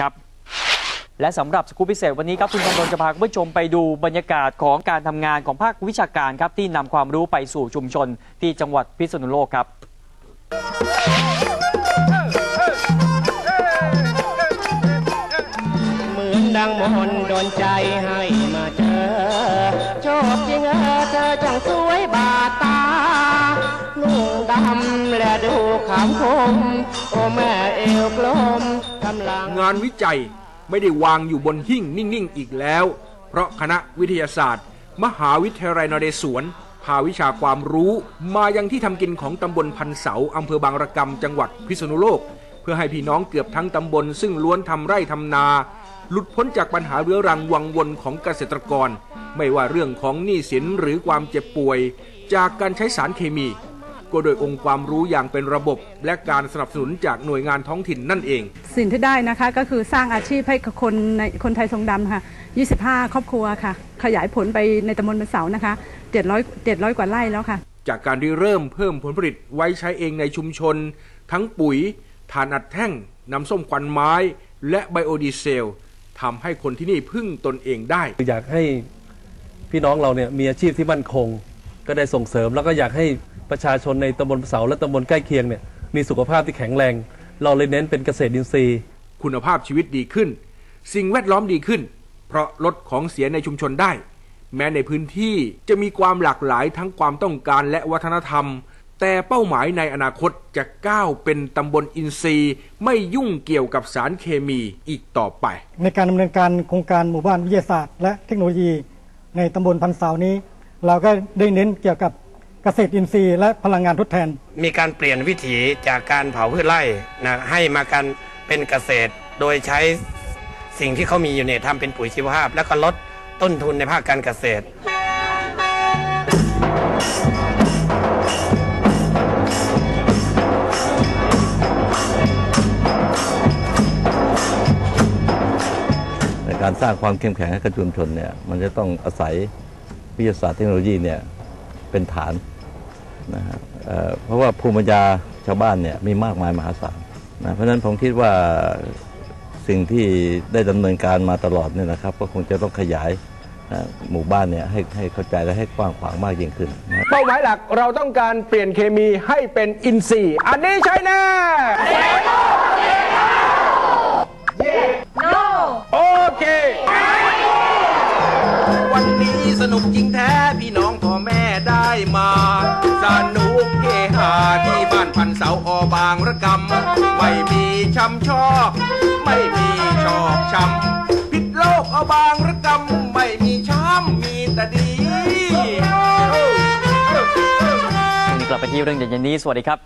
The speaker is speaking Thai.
ครับ และสำหรับสกู๊ปพิเศษวันนี้ครับคุณกำลจะพาคุณผู้ชมไปดูบรรยากาศของการทำงานของภาควิชาการครับที่นำความรู้ไปสู่ชุมชนที่จังหวัดพิษณุโลกครับเหมือนดังมนโดนใจให้มาเจอชอบจริงเออเธอจังสวยบาดตานุ่งดำและดูขำคมโอ้แม่เอวกลม งานวิจัยไม่ได้วางอยู่บนหิ้งนิ่งๆอีกแล้ว เพราะคณะวิทยาศาสตร์ มหาวิทยาลัยนเรศวรพาวิชาความรู้มายังที่ทำกินของตำบลพันเสาอำเภอบางระกำจังหวัดพิษณุโลก เพื่อให้พี่น้องเกือบทั้งตำบล ซึ่งล้วนทำไร่ทำนา หลุดพ้นจากปัญหาเรื้อรังวังวนของเกษตรกร ไม่ว่าเรื่องของหนี้สินหรือความเจ็บป่วย จากการใช้สารเคมี ก็โดยองค์ความรู้อย่างเป็นระบบ และการสนับสนุนจากหน่วยงานท้องถิ่นนั่นเอง สิ่งที่ได้นะคะก็คือสร้างอาชีพให้กับคนในคนไทยทรงดำค่ะ 25 ครอบครัวค่ะ ขยายผลไปในตำบลบันเสานะคะ 700 700 กว่าไร่แล้วค่ะ จากการที่เริ่มเพิ่มผลผลิตไว้ใช้เองในชุมชน ทั้งปุ๋ยถ่านอัดแท่งน้ำส้มควันไม้ และไบโอดีเซลทำให้คนที่นี่พึ่งตนเองได้ อยากให้พี่น้องเราเนี่ยมีอาชีพที่มั่นคง ก็ได้ส่งเสริมแล้วก็อยากให้ ประชาชนในตำบลเสาและตำบลใกล้เคียงเนี่ยมีสุขภาพที่แข็งแรง เราเลยเน้นเป็นเกษตรอินทรีย์ คุณภาพชีวิตดีขึ้น สิ่งแวดล้อมดีขึ้น เพราะลดของเสียในชุมชนได้ แม้ในพื้นที่จะมีความหลากหลายทั้งความต้องการและวัฒนธรรม แต่เป้าหมายในอนาคตจะก้าวเป็นตำบลอินทรีย์ ไม่ยุ่งเกี่ยวกับสารเคมีอีกต่อไป ในการดำเนินการโครงการหมู่บ้านวิทยาศาสตร์ และเทคโนโลยี ในตำบลพันเสานี้ เราก็ได้เน้นเกี่ยวกับ เกษตรอินทรีย์และพลังงานทดแทน มีการเปลี่ยนวิถีจากการเผาพืชไร่นะให้มาการเป็นเกษตรโดยใช้สิ่งที่เขามีอยู่เนี่ยทำเป็นปุ๋ยชีวภาพ แล้วก็ลดต้นทุนในภาคการเกษตร ในการสร้างความเข้มแข็งให้กับชุมชนเนี่ยมันจะต้องอาศัยวิทยาศาสตร์เทคโนโลยีเนี่ยเป็นฐาน นะฮะเอ่อเพราะว่าภูมิปัญญาชาวบ้านเนี่ยมีมากมายมหาศาลนะเพราะฉะนั้นผมคิดว่าสิ่งที่ได้ดำเนินการมาตลอดเนี่ยนะครับ ก็คงจะต้องขยายนะหมู่บ้านเนี่ยให้ให้เข้าใจและให้กว้างขวางมากยิ่งขึ้นนะเป้าหมายหลักเราต้องการเปลี่ยนเคมีให้เป็นอินทรีย์ อันนี้ใช่แน่ รกรระกำไม่มีช้ำชอก ไม่มีชอกช้ำผิดโลกเอาบางระกำไม่มีช้ำมีแต่ดีวันกลับไปที่เรื่องเด่นนี้สวัสดีครับ